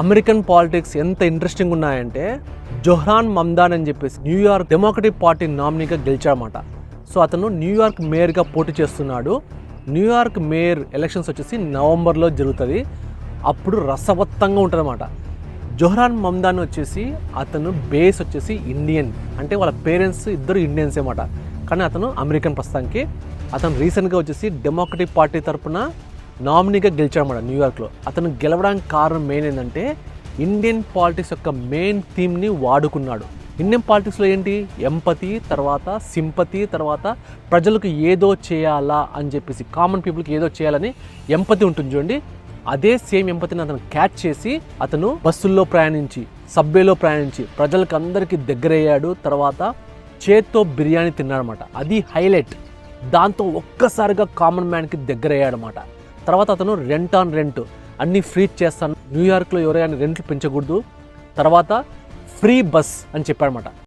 American politics ఎంత interesting ఉన్నాయంటే జొహ్రాన్ మమ్దాన్ అని చెప్పేసి న్యూయార్క్ డెమోక్రటిక్ పార్టీ నామినీగా గెలిచాడనమాట సో అతను న్యూయార్క్ మేయర్గా పోటీ చేస్తున్నాడు. న్యూయార్క్ మేయర్ ఎలక్షన్స్ వచ్చేసి నవంబర్లో జరుగుతుంది. అప్పుడు రసవత్తంగా ఉంటుందన్నమాట. జొహ్రాన్ మమ్దాన్ వచ్చేసి అతను బేస్ వచ్చేసి ఇండియన్. అంటే వాళ్ళ పేరెంట్స్ ఇద్దరు ఇండియన్స్ అనమాట కానీ అతను అమెరికన్ ప్రస్తుతానికి. అతను రీసెంట్గా వచ్చేసి డెమోక్రటిక్ పార్టీ తరపున నామినీగా గెలిచాడన్నమాట న్యూయార్క్లో అతను గెలవడానికి కారణం మెయిన్ ఏంటంటే ఇండియన్ పాలిటిక్స్ యొక్క మెయిన్ థీమ్ని వాడుకున్నాడు. ఇండియన్ పాలిటిక్స్లో ఏంటి? ఎంపతి తర్వాత సింపతి తర్వాత ప్రజలకు ఏదో చేయాలా అని చెప్పేసి కామన్ పీపుల్కి ఏదో చేయాలని ఎంపతి ఉంటుంది చూడండి. అదే సేమ్ ఎంపతిని అతను క్యాచ్ చేసి అతను బస్సుల్లో ప్రయాణించి సబ్వేలో ప్రయాణించి ప్రజలకు అందరికీ దగ్గరయ్యాడు తర్వాత చేత్తో బిర్యానీ తిన్నాడనమాట అది హైలైట్ దాంతో ఒక్కసారిగా కామన్ మ్యాన్కి దగ్గరయ్యాడనమాట తర్వాత అతను రెంట్ ఆన్ రెంట్ అన్ని ఫ్రీ చేస్తాను. న్యూయార్క్లో ఎవరైనా రెంట్లు పెంచకూడదు. తర్వాత ఫ్రీ బస్ అని చెప్పాడనమాట